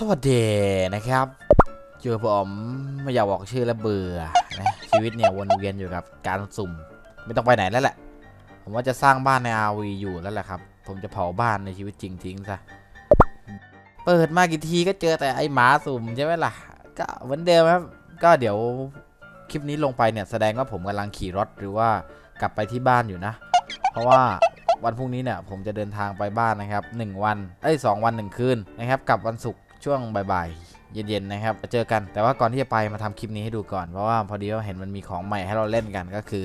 สวัสดีนะครับเจอผมไม่อยากบอกชื่อแล้วเบื่อนะชีวิตเนี่ยวนเวียนอยู่กับการสุ่ม ไม่ต้องไปไหนแล้วแหละ ผมว่าจะสร้างบ้านใน RV อยู่แล้วแหละครับ ผมจะเผาบ้านในชีวิตจริงทิ้งซะเปิดมากี่ทีก็เจอแต่ไอหมาสุ่มใช่ไหมล่ะ ก็เหมือนเดิมครับ ก็เดี๋ยวคลิปนี้ลงไปเนี่ยแสดงว่าผมกำลังขี่รถหรือว่ากลับไปที่บ้านอยู่นะ เพราะว่าวันพรุ่งนี้เนี่ยผมจะเดินทางไปบ้านนะครับ 1 วัน เอ้ยสวัน 1 คืนนะครับ กลับวันศุกร์ ช่วงบ่ายๆเย็นๆนะครับเจอกันแต่ว่าก่อนที่จะไปมาทำคลิปนี้ให้ดูก่อนเพราะว่าพอดีว่าเห็นมันมีของใหม่ให้เราเล่นกันก็คือ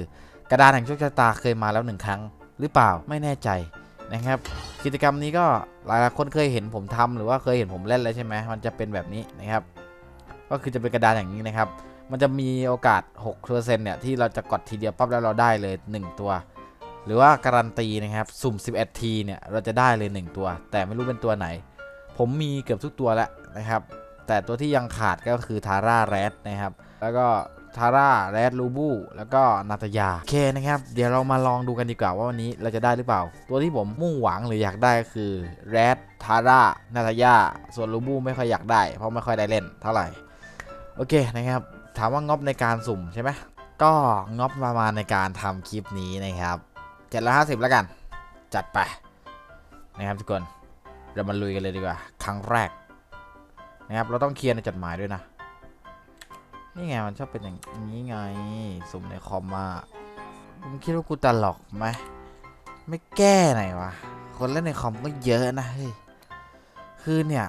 กระดานแห่งโชคชะตาเคยมาแล้วหนึ่งครั้ง หรือเปล่าไม่แน่ใจนะครับ กิจกรรมนี้ก็หลายๆคนเคยเห็นผมทำหรือว่าเคยเห็นผมเล่นแล้วใช่ไหมมันจะเป็นแบบนี้นะครับ ก็คือจะเป็นกระดานอย่างนี้นะครับ มันจะมีโอกาส6%เนี่ยที่เราจะกดทีเดียวปั๊บแล้วเราได้เลย 1 ตัวหรือว่าการันตีนะครับ สุ่ม 11 ทีเนี่ย เราจะได้เลย 1 ตัว แต่ไม่รู้เป็นตัวไหน ผมมีเกือบทุกตัวแล้วนะครับ แต่ตัวที่ยังขาดก็คือทาร่าแรดนะครับ แล้วก็ทาร่าแรดลูบูแล้วก็นาตยาโอเคนะครับ เดี๋ยวเรามาลองดูกันดีกว่าว่าวันนี้เราจะได้หรือเปล่า ตัวที่ผมมุ่งหวังหรืออยากได้ก็คือแรดทาร่านาตยาส่วนลูบูไม่ค่อยอยากได้ เพราะไม่ค่อยได้เล่นเท่าไหร่โอเคนะครับ ถามว่างบในการสุ่มใช่ไหมก็งบประมาณในการทำคลิปนี้นะครับ750แล้วกัน จัดไปนะครับทุกคน เรามาลุยกันเลยดีกว่า ครั้งแรก นะครับ เราต้องเคลียร์ในจดหมายด้วยนะ นี่ไงมันชอบเป็นอย่างนี้ไง สุ่มในคอมมามึงคิดว่ากูตลกไหมไม่แก้ไหนวะ คนเล่นในคอมก็เยอะนะเฮ้ย คือเนี่ย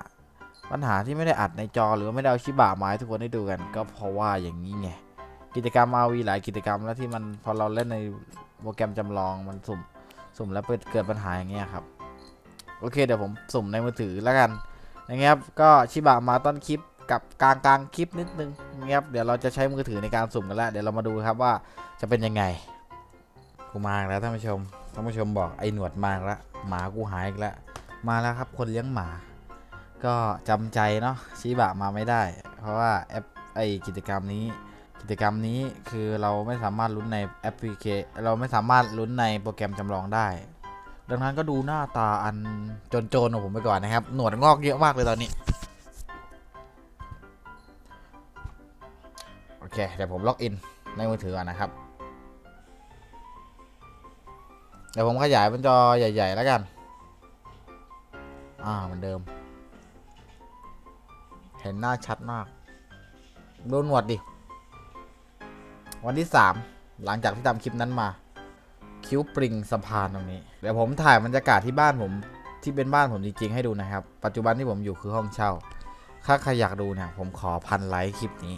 ปัญหาที่ไม่ได้อัดในจอหรือไม่ได้เอาชิบะมาให้ทุกคนได้ดูกัน ก็เพราะว่าอย่างนี้ไง กิจกรรม RV หลายกิจกรรมแล้วที่มันพอเราเล่นในโปรแกรมจำลองมันสุ่ม สุ่มแล้วเกิดปัญหาอย่างเงี้ยครับ โอเคเดี๋ยวผมสุ่มในมือถือแล้วกันนะครับก็ชิบะมาต้นคลิปกับกลางกลางคลิปนิดนึงนะครับเดี๋ยวเราจะใช้มือถือในการสุ่มกันแล้วเดี๋ยวเรามาดูครับว่าจะเป็นยังไงกูมาแล้วท่านผู้ชมท่านผู้ชมบอกไอ้หนวดมาแล้วหมากูหายอีกแล้วมาแล้วครับคนเลี้ยงหมา ก็จำใจเนาะชิบะมาไม่ได้ เพราะว่าแอปไอกิจกรรมนี้ กิจกรรมนี้คือเราไม่สามารถลุ้นในแอปพลิเคเราไม่สามารถลุ้นในโปรแกรมจำลองได้ ดังนั้นก็ดูหน้าตาอันโจนๆของผมไปก่อนนะครับ หนวดงอกเยอะมากเลยตอนนี้ โอเค เดี๋ยวผมล็อกอินในมือถือก่อนนะครับ เดี๋ยวผมขยายเป็นจอใหญ่ ๆ แล้วกัน อ่าเหมือนเดิม เห็นหน้าชัดมาก ดูหนวดดิ วันที่3หลังจากที่ทำคลิปนั้นมา คิ้วปริงสะพานตรงนี้ เดี๋ยวผมถ่ายบรรยากาศที่บ้านผมที่เป็นบ้านผมจริงๆให้ดูนะครับ ปัจจุบันที่ผมอยู่คือห้องเช่า ถ้าใครอยากดูเนี่ยผมขอพันไลค์คลิปนี้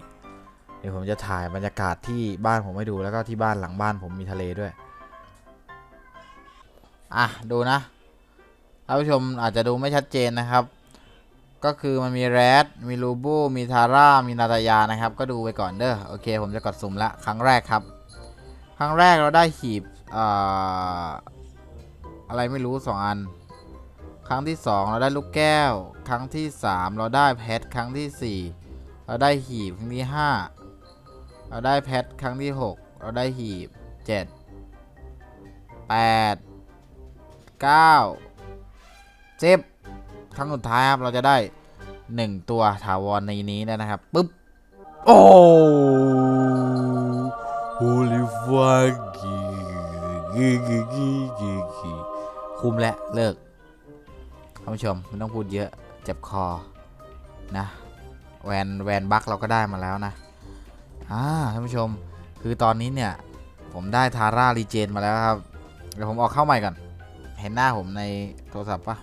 เดี๋ยวผมจะถ่ายบรรยากาศที่บ้านผมให้ดูแล้วก็ที่บ้านหลังบ้านผมมีทะเลด้วย อะดูนะท่านผู้ชมอาจจะดูไม่ชัดเจนนะครับ ก็คือมันมีแรด มีลูบูมีทาร่า มีนาตายานะครับ ก็ดูไปก่อนเด้อ โอเค ผมจะกดสุ่มละ ครั้งแรกครับ ครั้งแรกเราได้หีบ อะไรไม่รู้สองอัน ครั้งที่สองเราได้ลูกแก้ว ครั้งที่สามเราได้แพทครั้งที่สี่เราได้หีบครั้งที่ห้าเราได้แพทครั้งที่หกเราได้หีบเจ็ดแปดเก้าสิบครั้งสุดท้ายครับ เราจะได้ 1 ตัวถาวรในนี้นะครับปุ๊บ โอ้ holy fuck คุมแล้วเลิกท่านผู้ชมไม่ต้องพูดเยอะเจ็บคอนะแวนแวนบัคเราก็ได้มาแล้วนะอ่าท่านผู้ชมคือตอนนี้เนี่ย ผมได้ทาร่ารีเจนมาแล้วครับ เดี๋ยวผมออกเข้าใหม่ก่อน เห็นหน้าผมในโทรศัพท์ปะ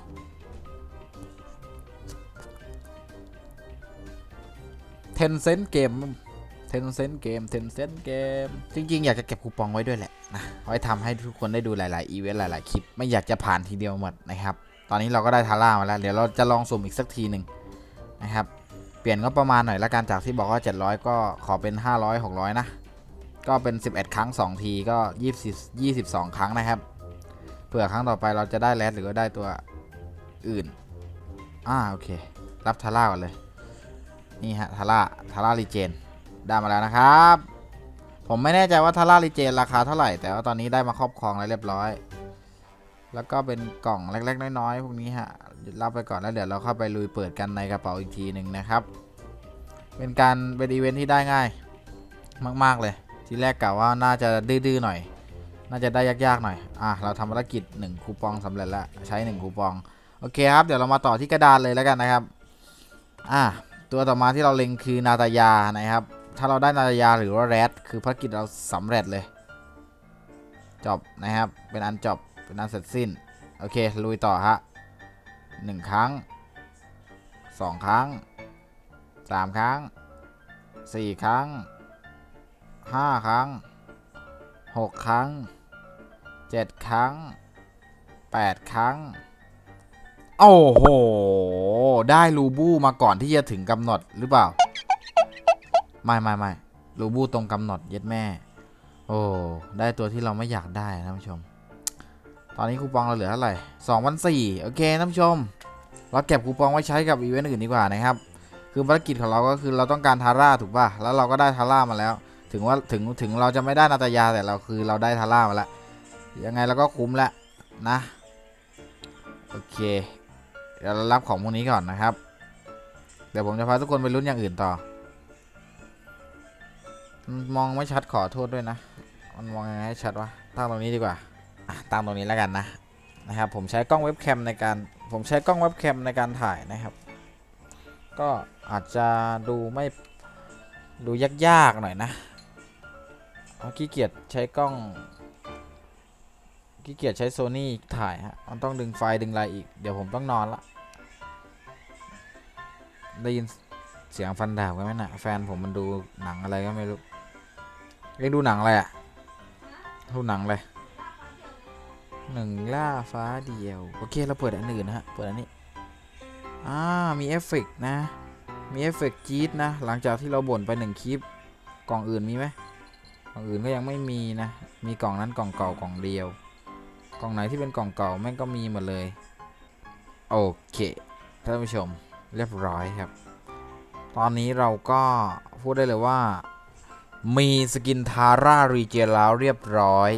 เทนเซนเกมเทนเซนเกม เทนเซนเกมจริงๆ อยากจะเก็บคูปองไว้ด้วยแหละนะไว้ทำให้ทุกคนได้ดูหลายๆ อีเวนต์หลายๆ คลิป ไม่อยากจะผ่านทีเดียวหมดนะครับ ตอนนี้เราก็ได้ทาร่ามาแล้ว เดี๋ยวเราจะลองสุ่มอีกสักทีหนึ่งนะครับ เปลี่ยนก็ประมาณหน่อยละกันจากที่บอกว่า 700 ก็ขอเป็น 500 600 นะ ก็เป็น 11 ครั้ง 2 ทีก็20 22 ครั้งนะครับ เผื่อครั้งต่อไปเราจะได้แรดหรือว่าได้ตัวอื่น อ่าโอเค รับทาร่าก่อนเลย นี่ฮะทาร่าทาร่ารีเจน ได้มาแล้วนะครับ ผมไม่แน่ใจว่าทาร่ารีเจนราคาเท่าไหร่ แต่ว่าตอนนี้ได้มาครอบครองแล้วเรียบร้อย แล้วก็เป็นกล่องเล็กๆน้อยๆพวกนี้ฮะหยุดรับไปก่อนแล้วเดี๋ยวเราเข้าไปลุยเปิดกันในกระเป๋าอีกทีหนึ่งนะครับ เป็นการเป็นอีเวนท์ที่ได้ง่าย มากๆเลย ทีแรกกะว่าน่าจะดื้อๆหน่อย น่าจะได้ยากๆหน่อย อะเราทำภารกิจ1คูปองสำเร็จแล้วใช้1คูปองโอเคครับ เดี๋ยวเรามาต่อที่กระดานเลยแล้วกันนะครับ อะตัวต่อมาที่เราเล็งคือนาตายานะครับ ถ้าเราได้นาตายาหรือว่าแรดคือภารกิจเราสำเร็จเลยจบนะครับ เป็นอันจบ เป็นอันเสร็จสิ้น โอเค ลุยต่อฮะหนึ่งครั้งสองครั้งสามครั้งสี่ครั้งห้าครั้งหกครั้งเจ็ดครั้งแปดครั้ง โอ้โห ได้ลูบูมาก่อนที่จะถึงกำหนดหรือเปล่า ไม่ไม่ไม่ลูบูตรงกำหนดเย็ดแม่ โอ้ ได้ตัวที่เราไม่อยากได้นะท่านผู้ชม ตอนนี้คูปองเราเหลือเท่าไหร่สองพันสี่โอเคท่านผู้ชม เราเก็บคูปองไว้ใช้กับอีเวนต์อื่นดีกว่านะครับ คือภารกิจของเราก็คือเราต้องการทาร่าถูกป่ะ แล้วเราก็ได้ทาร่ามาแล้ว ถึงว่าถึงถึงเราจะไม่ได้นาตายาแต่เราคือเราได้ทาร่ามาแล้ว ยังไงเราก็คุ้มแล้วนะ โอเค เดี๋ยวเรารับของพวกนี้ก่อนนะครับ เดี๋ยวผมจะพาทุกคนไปลุ้นอย่างอื่นต่อ มองไม่ชัดขอโทษด้วยนะ มันมองยังไงให้ชัดวะ ตั้งตรงนี้ดีกว่าตั้งตรงนี้แล้วกันนะนะครับ ผมใช้กล้องเว็บแคมในการ ผมใช้กล้องเว็บแคมในการถ่ายนะครับ ก็อาจจะดูไม่ดูยากๆหน่อยนะเอาขี้เกียจใช้กล้องขี้เกียจใช้โซนี่ถ่ายฮะ มันต้องดึงไฟดึงอะไรอีก เดี๋ยวผมต้องนอนละ ได้ยินเสียงฟันดาบกันไหมนะแฟนผมมันดูหนังอะไรก็ไม่รู้ เรียกดูหนังอะไรอะดูหนังเลยหนึ่งล่าฟ้าเดียว โอเค เราเปิดอันอื่นนะฮะ เปิดอันนี้ อ่า มีเอฟเฟกต์นะ มีเอฟเฟกต์จี๊ดนะ หลังจากที่เราบ่นไปหนึ่งคลิป กล่องอื่นมีไหมกล่องอื่นก็ยังไม่มีนะ มีกล่องนั้นกล่องเก่ากล่องเดียว กล่องไหนที่เป็นกล่องเก่าแม่งก็มีหมดเลย โอเค ท่านผู้ชม เรียบร้อยครับ ตอนนี้เราก็พูดได้เลยว่า มีสกินทาร่ารีเจแล้วเรียบร้อย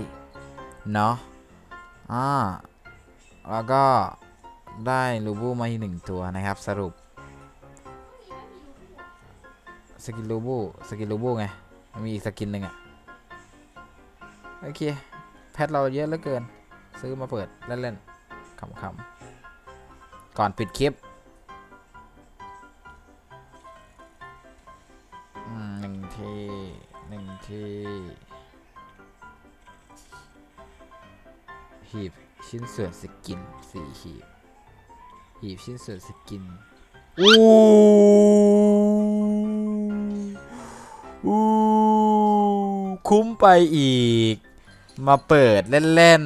เนาะอ่าแล้วก็ได้ลูบูมาอีกหนึ่งตัวนะครับสรุป สกินลูบูสกินลูบูไง มีอีกสกินหนึ่งอะโอเค แพทเราเยอะเหลือเกิน ซื้อมาเปิด เล่นๆขำๆก่อนปิดคลิปอืมหนึ่งที หนึ่งทีหีบชิ้นส่วนสกินสี่หีบ หีบชิ้นส่วนสกินอู้อู้คุ้มไปอีก มาเปิดเล่น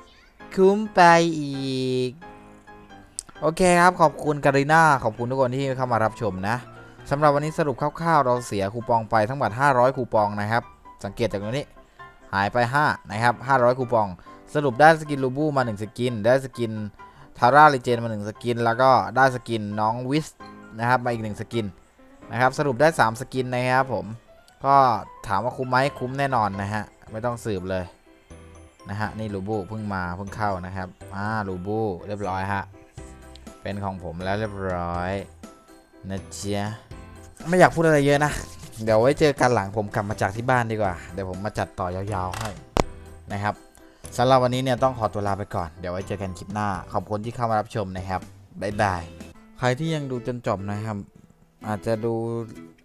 ๆ คุ้มไปอีก โอเคครับขอบคุณการีน่า ขอบคุณทุกคนที่เข้ามารับชมนะ สำหรับวันนี้สรุปคร่าวๆ เราเสียคูปองไปทั้งหมด500 คูปองนะครับ สังเกตจากตรงนี้ หายไป 5 นะครับ 500 คูปอง สรุปได้สกินลูบูมา 1 สกิน ได้สกินทาร่าลิเจนมา 1 สกิน แล้วก็ได้สกินน้องวิสนะครับมาอีก 1 สกินนะครับ สรุปได้ 3 สกินนะครับผม ก็ถามว่าคุ้มไหมคุ้มแน่นอนนะฮะ ไม่ต้องสืบเลยนะฮะ นี่ลูบูเพิ่งมาเพิ่งเข้านะครับ อ่าลูบูเรียบร้อยฮะ เป็นของผมแล้วเรียบร้อยนะเจ๊ ไม่อยากพูดอะไรเยอะนะ เดี๋ยวไว้เจอกันหลังผมกลับมาจากที่บ้านดีกว่า เดี๋ยวผมมาจัดต่อยาวๆให้นะครับสำหรับวันนี้เนี่ยต้องขอตัวลาไปก่อน เดี๋ยวไว้เจอกันคลิปหน้า ขอบคุณที่เข้ามารับชมนะครับ บ๊ายบาย ใครที่ยังดูจนจบนะครับ อาจจะดู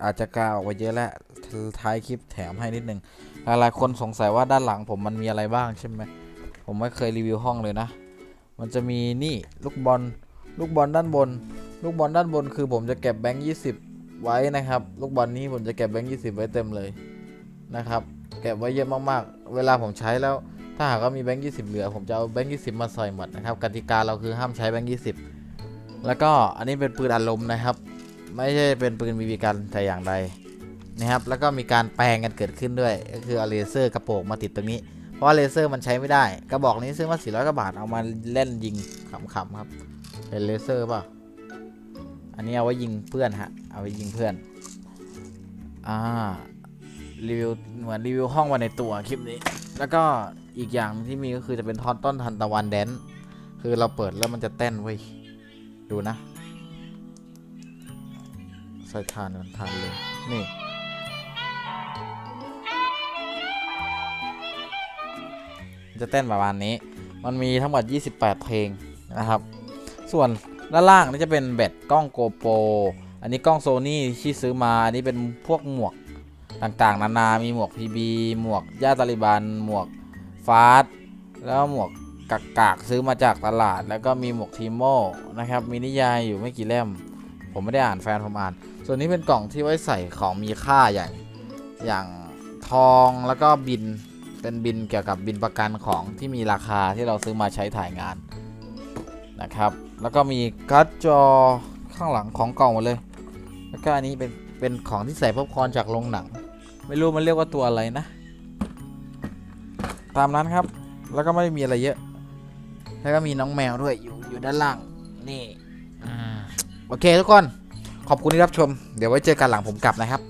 อาจจะกาออกไปเยอะแล้วท้ายคลิปแถมให้นิดนึง หลายๆคนสงสัยว่าด้านหลังผมมันมีอะไรบ้างใช่ไหม ผมไม่เคยรีวิวห้องเลยนะ มันจะมีนี่ลูกบอล ลูกบอลด้านบน ลูกบอลด้านบนคือผมจะเก็บแบงค์ยี่สิบ ไว้นะครับ ลูกบอลนี้ผมจะเก็บแบงค์ยี่สิบไว้เต็มเลยนะครับ เก็บไว้เยอะมากๆ เวลาผมใช้แล้ว ถ้าหากว่ามีแบงค์ยี่สิบเหลือ ผมจะเอาแบงค์ยี่สิบมาใส่หมดนะครับ กติกาเราคือห้ามใช้แบงค์ยี่สิบแล้วก็อันนี้เป็นปืนอารมณ์นะครับ ไม่ใช่เป็นปืนบีบีกันแต่อย่างใดนะครับ แล้วก็มีการแปลงกันเกิดขึ้นด้วย ก็คือเอาเลเซอร์กระโปรงมาติดตรงนี้ เพราะเลเซอร์มันใช้ไม่ได้ กระบอกนี้ซื้อมา400กว่าบาท เอามาเล่นยิงขำๆครับ เป็นเลเซอร์ป่ะ อันนี้เอาไว้ยิงเพื่อนฮะ เอาไว้ยิงเพื่อน อ่า รีวิวเหมือนรีวิวห้องมาในตัวคลิปนี้ แล้วก็อีกอย่างที่มีก็คือจะเป็นทอนต้นทันตะวันแดนซ์คือเราเปิดแล้วมันจะเต้นเว้ย ดูนะใส่ทานมันทานเลย นี่จะเต้นประมาณนี้ มันมีทั้งหมด 28 เพลงนะครับ ส่วนด้านล่างนี่จะเป็นแบตกล้องโกโปร อันนี้กล้องโซนี่ที่ซื้อมา อันนี้เป็นพวกหมวกต่างๆ นานา มีหมวก PB หมวกย่าตาลิบัน หมวกฟาสแล้วหมวกกากากๆซื้อมาจากตลาด แล้วก็มีหมวกทีโมนะครับ มีนิยายอยู่ไม่กี่เล่ม ผมไม่ได้อ่านแฟนผมอ่าน ส่วนนี้เป็นกล่องที่ไว้ใส่ของมีค่าอย่างอย่างทองแล้วก็บินเป็นบินเกี่ยวกับบินประกันของที่มีราคาที่เราซื้อมาใช้ถ่ายงานนะครับ แล้วก็มีการ์ดจอข้างหลังของกล่องหมดเลย แล้วก็อันนี้เป็นเป็นของที่ใส่ป๊อปคอร์นจากโรงหนัง ไม่รู้มันเรียกว่าตัวอะไรนะ ตามนั้นครับแล้วก็ไม่ได้มีอะไรเยอะ แล้วก็มีน้องแมวด้วยอยู่อยู่ด้านล่างนี่อืมโอเคทุกคนขอบคุณที่รับชม เดี๋ยวไว้เจอกันหลังผมกลับนะครับ